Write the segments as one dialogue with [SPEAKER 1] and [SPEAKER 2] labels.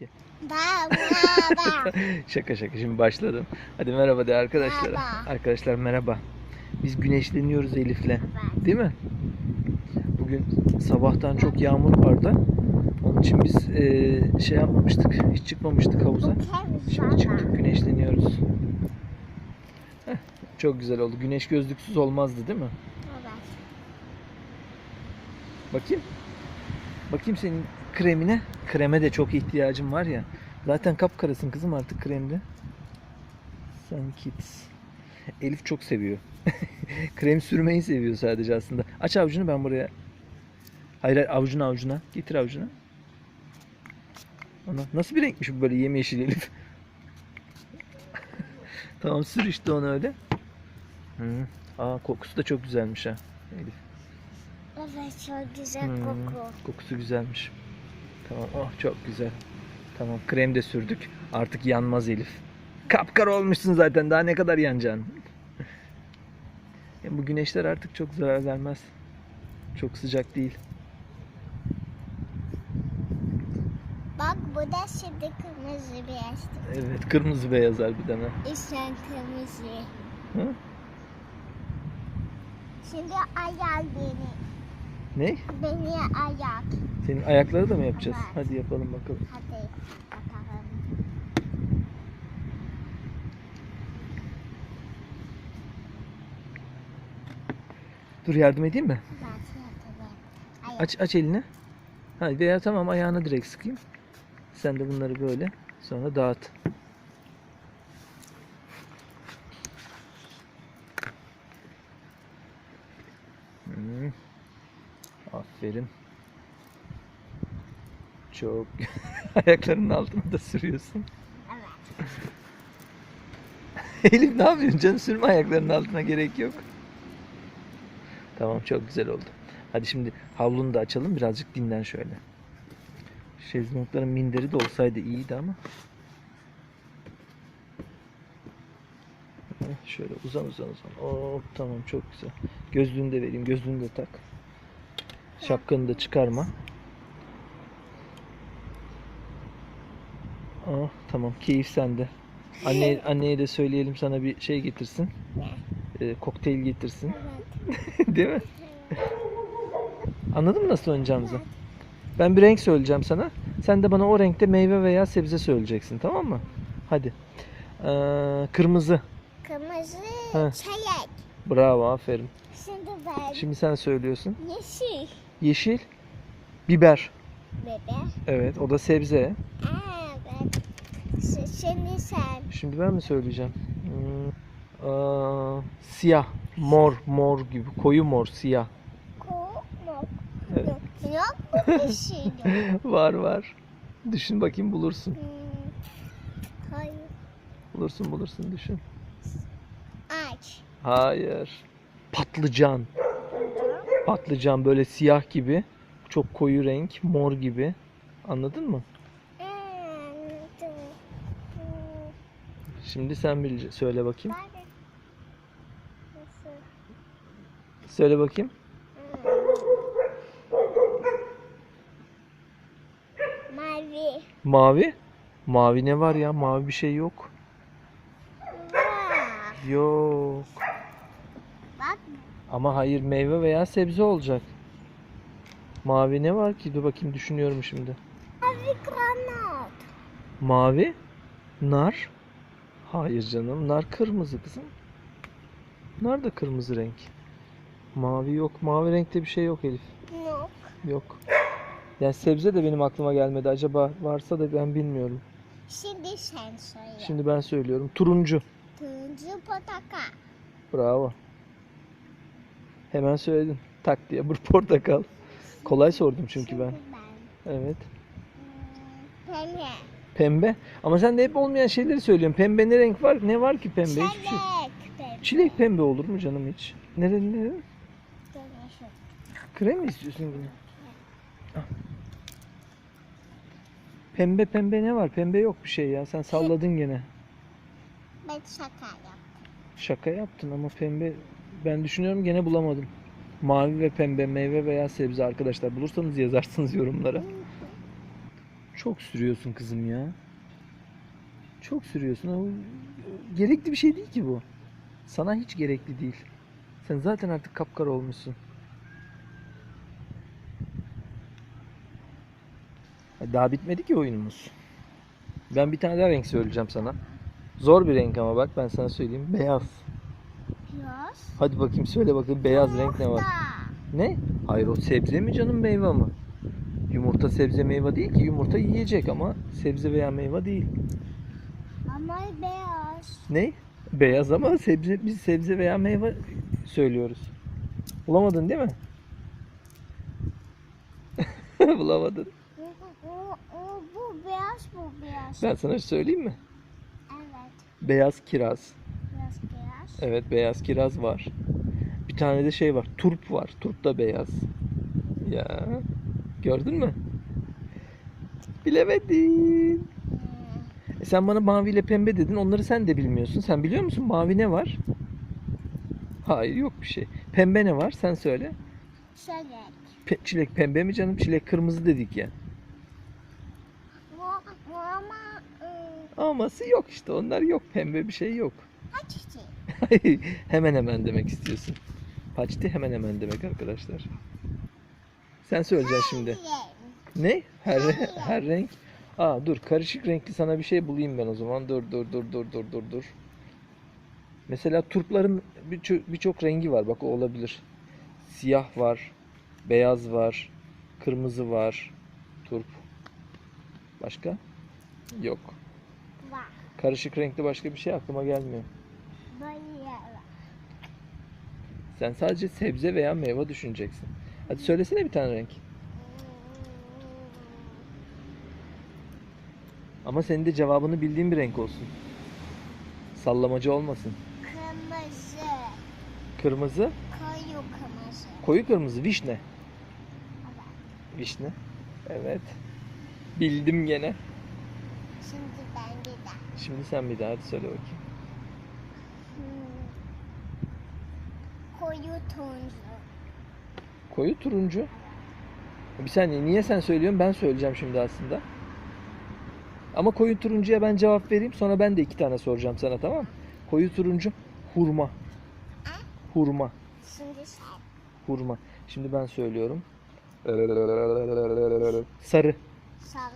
[SPEAKER 1] Baba.
[SPEAKER 2] şaka şaka şimdi başladım. Hadi merhaba de arkadaşlar.
[SPEAKER 1] Merhaba.
[SPEAKER 2] Arkadaşlar merhaba. Biz güneşleniyoruz Elif'le. Değil mi? Bugün sabahtan çok yağmur vardı. Onun için biz eee, şey yapmamıştık. Hiç çıkmamıştık havuza. Şimdi çıktık güneşleniyoruz. Heh, çok güzel oldu. Güneş gözlüksüz olmazdı değil mi? Bakayım. Bakayım senin kremine. Kreme de çok ihtiyacım var ya. Zaten kapkarasın kızım artık kremde. Sen kids. Elif çok seviyor. Krem sürmeyi seviyor sadece aslında. Aç avucunu ben buraya. Hayır hayır avucuna avucuna. Getir avucuna. Ana, nasıl bir renkmiş bu böyle yemyeşil Elif? tamam sür işte onu öyle. Hı. Aa kokusu da çok güzelmiş ha. Elif.
[SPEAKER 1] Evet çok güzel
[SPEAKER 2] Hmm,
[SPEAKER 1] koku.
[SPEAKER 2] Kokusu güzelmiş. Tamam. Oh çok güzel. Tamam. Krem de sürdük. Artık yanmaz Elif. Kapkara olmuşsun zaten. Daha ne kadar yanacaksın? Ya bu güneşler artık çok zarar vermez. Çok sıcak değil.
[SPEAKER 1] Bak bu da şimdi kırmızı beyaz.
[SPEAKER 2] Evet. Kırmızı beyaz harbiden ha.
[SPEAKER 1] İşte kırmızı.
[SPEAKER 2] Hı?
[SPEAKER 1] Şimdi ayak beni.
[SPEAKER 2] Ne?
[SPEAKER 1] Beni ayak.
[SPEAKER 2] Senin ayakları da mı yapacağız?
[SPEAKER 1] Evet.
[SPEAKER 2] Hadi yapalım bakalım.
[SPEAKER 1] Hadi bakalım.
[SPEAKER 2] Dur yardım edeyim mi? Aç aç elini. Hadi veya tamam ayağına direkt sıkayım. Sen de bunları böyle sonra dağıt. Hmm. Aferin. Çok ayaklarının altına da sürüyorsun.
[SPEAKER 1] Evet.
[SPEAKER 2] Elif ne yapıyorsun canım sürme ayaklarının altına gerek yok. Tamam çok güzel oldu. Hadi şimdi havlunu da açalım birazcık dinlen şöyle. Şezlongların minderi de olsaydı iyiydi ama. Şöyle uzan uzan uzan. Oo tamam çok güzel. Gözlüğünü de vereyim. Gözlüğünü de tak. Şapkanı da çıkarma. Aa, tamam keyif sende. Anne, anneye de söyleyelim sana bir şey getirsin. Ee, kokteyl getirsin. Değil mi? Anladın mı nasıl oynayacağımızı? Ben bir renk söyleyeceğim sana. Sen de bana o renkte meyve veya sebze söyleyeceksin tamam mı? Hadi. Ee, kırmızı.
[SPEAKER 1] Kırmızı
[SPEAKER 2] Ha.
[SPEAKER 1] çayek.
[SPEAKER 2] Bravo aferin.
[SPEAKER 1] Şimdi ben
[SPEAKER 2] Şimdi sen söylüyorsun.
[SPEAKER 1] yeşil
[SPEAKER 2] Yeşil. Biber.
[SPEAKER 1] bebe.
[SPEAKER 2] Evet o da sebze.
[SPEAKER 1] Evet. Şimdi sen.
[SPEAKER 2] Şimdi ben mi söyleyeceğim? Hmm, aa, siyah. Mor. Mor gibi. Koyu mor. Siyah. Evet.
[SPEAKER 1] Yok, mu yeşil?
[SPEAKER 2] var var. Düşün bakayım bulursun.
[SPEAKER 1] Hmm. Hayır.
[SPEAKER 2] Bulursun bulursun düşün.
[SPEAKER 1] Aç.
[SPEAKER 2] Hayır. Patlıcan. Patlıcan böyle siyah gibi. Çok koyu renk. Mor gibi. Anladın mı?
[SPEAKER 1] Hmm.
[SPEAKER 2] Şimdi sen bileceksin. Söyle bakayım. Söyle bakayım.
[SPEAKER 1] Mavi.
[SPEAKER 2] Mavi. Mavi ne var ya? Mavi bir şey yok. Yok. Ama hayır meyve veya sebze olacak. Mavi ne var ki? Dur bakayım düşünüyorum şimdi.
[SPEAKER 1] mavi granat.
[SPEAKER 2] Mavi. Nar. Hayır canım. Nar kırmızı kızım. Nar da kırmızı renk. Mavi yok. Mavi renkte bir şey yok Elif.
[SPEAKER 1] Yok.
[SPEAKER 2] Yok. Yani sebze de benim aklıma gelmedi. Acaba varsa da ben bilmiyorum.
[SPEAKER 1] Şimdi sen söyle.
[SPEAKER 2] Şimdi ben söylüyorum. Turuncu.
[SPEAKER 1] Turuncu portakal.
[SPEAKER 2] Bravo. Hemen söyledin. Tak diye bir portakal. Kolay sordum çünkü ben. Evet.
[SPEAKER 1] Hmm, Pembe.
[SPEAKER 2] Pembe. Ama sen de hep olmayan şeyleri söylüyorsun. Pembe ne renk var? Ne var ki pembe? Hiçbir şey.
[SPEAKER 1] Çilek. Pembe.
[SPEAKER 2] Çilek pembe olur mu canım hiç? Nere?
[SPEAKER 1] Dönüşüm.
[SPEAKER 2] Krem mi istiyorsun yine? Al. Pembe pembe ne var? Pembe yok bir şey ya. Sen salladın gene.
[SPEAKER 1] Ben şaka yaptım.
[SPEAKER 2] Şaka yaptın ama pembe ben düşünüyorum gene bulamadım. Mavi ve pembe meyve veya sebze arkadaşlar bulursanız yazarsınız yorumlara. Çok sürüyorsun kızım ya. Çok sürüyorsun. Gerekli bir şey değil ki bu. Sana hiç gerekli değil. Sen zaten artık kapkara olmuşsun. Daha bitmedi ki oyunumuz. Ben bir tane daha renk söyleyeceğim sana. Zor bir renk ama bak ben sana söyleyeyim. Beyaz. Hadi bakayım söyle bakayım beyaz renk ne var? Ne? Hayır o sebze mi canım meyve mi? Yumurta sebze meyve değil ki. Yumurta yiyecek ama sebze veya meyve değil.
[SPEAKER 1] Ama beyaz.
[SPEAKER 2] Ne? Beyaz ama sebze biz sebze veya meyve söylüyoruz. Bulamadın değil mi? Bulamadın.
[SPEAKER 1] O, o, o, bu beyaz bu beyaz.
[SPEAKER 2] Ben sana söyleyeyim mi?
[SPEAKER 1] Evet.
[SPEAKER 2] Beyaz kiraz. Evet beyaz kiraz var. Bir tane de şey var. Turp var. Turp da beyaz. Ya. Gördün mü? Bilemedin.
[SPEAKER 1] Hmm.
[SPEAKER 2] E sen bana mavi ile pembe dedin. Onları sen de bilmiyorsun. Sen biliyor musun mavi ne var? Hayır yok bir şey. Pembe ne var? Sen söyle.
[SPEAKER 1] Şöyle.
[SPEAKER 2] Pe- çilek pembe mi canım? Çilek kırmızı dedik ya.
[SPEAKER 1] Ama ım,
[SPEAKER 2] Aması yok işte. Onlar yok. Pembe bir şey yok.
[SPEAKER 1] kaç şey?
[SPEAKER 2] hemen hemen demek istiyorsun. Paçti hemen hemen demek arkadaşlar. Sen söyleyeceksin şimdi. Ne? Her, her renk. Aa dur karışık renkli sana bir şey bulayım ben o zaman. Dur dur dur dur dur dur dur. Mesela turpların birçok birçok rengi var. Bak o olabilir. Siyah var, beyaz var, kırmızı var. Turp. Başka? Yok. Karışık renkli başka bir şey aklıma gelmiyor. Sen sadece sebze veya meyve düşüneceksin. Hadi söylesene bir tane renk. Ama senin de cevabını bildiğin bir renk olsun. Sallamacı olmasın.
[SPEAKER 1] Kırmızı.
[SPEAKER 2] Kırmızı,
[SPEAKER 1] Koyu kırmızı.
[SPEAKER 2] koyu kırmızı, vişne.
[SPEAKER 1] Evet.
[SPEAKER 2] Vişne. Evet. Bildim gene.
[SPEAKER 1] Şimdi ben bir de.
[SPEAKER 2] Şimdi sen bir daha hadi söyle bakayım.
[SPEAKER 1] Hmm. Koyu turuncu.
[SPEAKER 2] Koyu turuncu. Bir saniye niye sen söylüyorsun? Ben söyleyeceğim şimdi aslında. Ama koyu turuncuya ben cevap vereyim. Sonra ben de iki tane soracağım sana tamam mı? Koyu turuncu hurma. Hurma.
[SPEAKER 1] Şimdi sen.
[SPEAKER 2] Hurma. Şimdi ben söylüyorum. Sarı.
[SPEAKER 1] Sarı.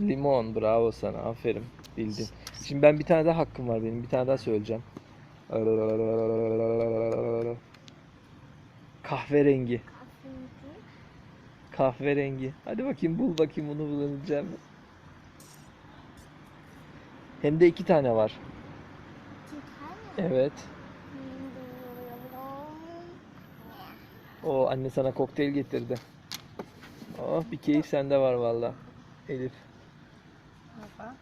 [SPEAKER 1] Limon.
[SPEAKER 2] Bravo sana. Aferin. Bildin. Şimdi ben bir tane daha hakkım var benim. Bir tane daha söyleyeceğim. Kahverengi.
[SPEAKER 1] Kahverengi.
[SPEAKER 2] Hadi bakayım bul bakayım bunu bulabileceğim. Hem de iki tane var. Evet. O anne sana kokteyl getirdi. Oh bir keyif sende var valla. Elif.
[SPEAKER 1] Baba.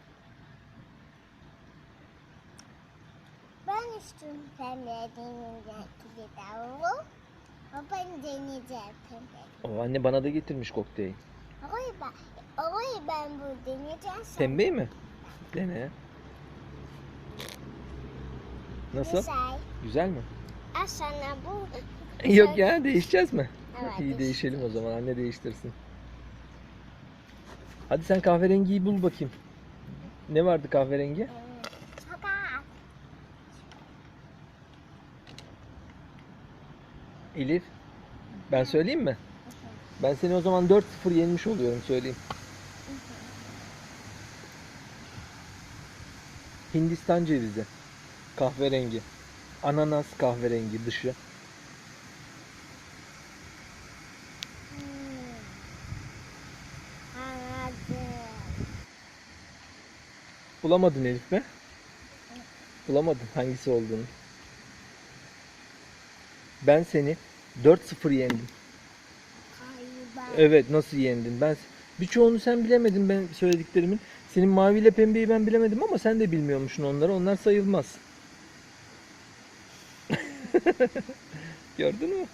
[SPEAKER 1] Ben istiyorum pembe deneyeceğim gibi davul. O ben deneyeceğim pembe.
[SPEAKER 2] O anne bana da getirmiş kokteyl.
[SPEAKER 1] Orayı ben, orayı ben bu deneyeceğim.
[SPEAKER 2] Pembeyi mi? Dene. Nasıl?
[SPEAKER 1] Güzel.
[SPEAKER 2] Güzel mi?
[SPEAKER 1] Az sonra bu.
[SPEAKER 2] Yok ya değişeceğiz mi?
[SPEAKER 1] Evet,
[SPEAKER 2] İyi
[SPEAKER 1] değiş-
[SPEAKER 2] değişelim o zaman anne değiştirsin. Hadi sen kahverengiyi bul bakayım. Ne vardı kahverengi?
[SPEAKER 1] Ee,
[SPEAKER 2] Elif. Ben söyleyeyim mi? Ben seni o zaman 4-0 yenmiş oluyorum söyleyeyim. Hindistan cevizi. Kahverengi. Ananas kahverengi dışı. Bulamadın Elif be. Bulamadın hangisi olduğunu. Ben seni 4-0 yendim. Evet nasıl yendin? Ben birçoğunu sen bilemedin ben söylediklerimin. Senin mavi ile pembeyi ben bilemedim ama sen de bilmiyormuşsun onları. Onlar sayılmaz. Gördün mü?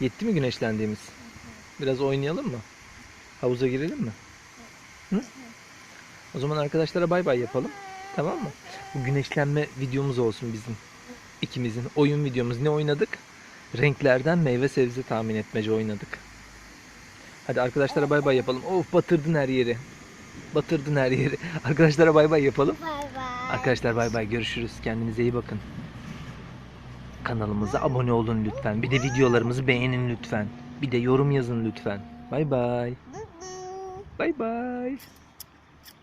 [SPEAKER 2] Yetti mi güneşlendiğimiz? Biraz oynayalım mı? Havuza girelim mi? Hı? O zaman arkadaşlara bay bay yapalım. Tamam mı? Bu güneşlenme videomuz olsun bizim. ikimizin oyun videomuz ne oynadık? Renklerden meyve sebze tahmin etmece oynadık. Hadi arkadaşlara bay bay yapalım. Of batırdın her yeri. Batırdın her yeri. Arkadaşlara bay bay yapalım.
[SPEAKER 1] Bay bay.
[SPEAKER 2] Arkadaşlar bay bay görüşürüz. Kendinize iyi bakın. Kanalımıza abone olun lütfen. Bir de videolarımızı beğenin lütfen. Bir de yorum yazın lütfen. Bay bay. Bay bay.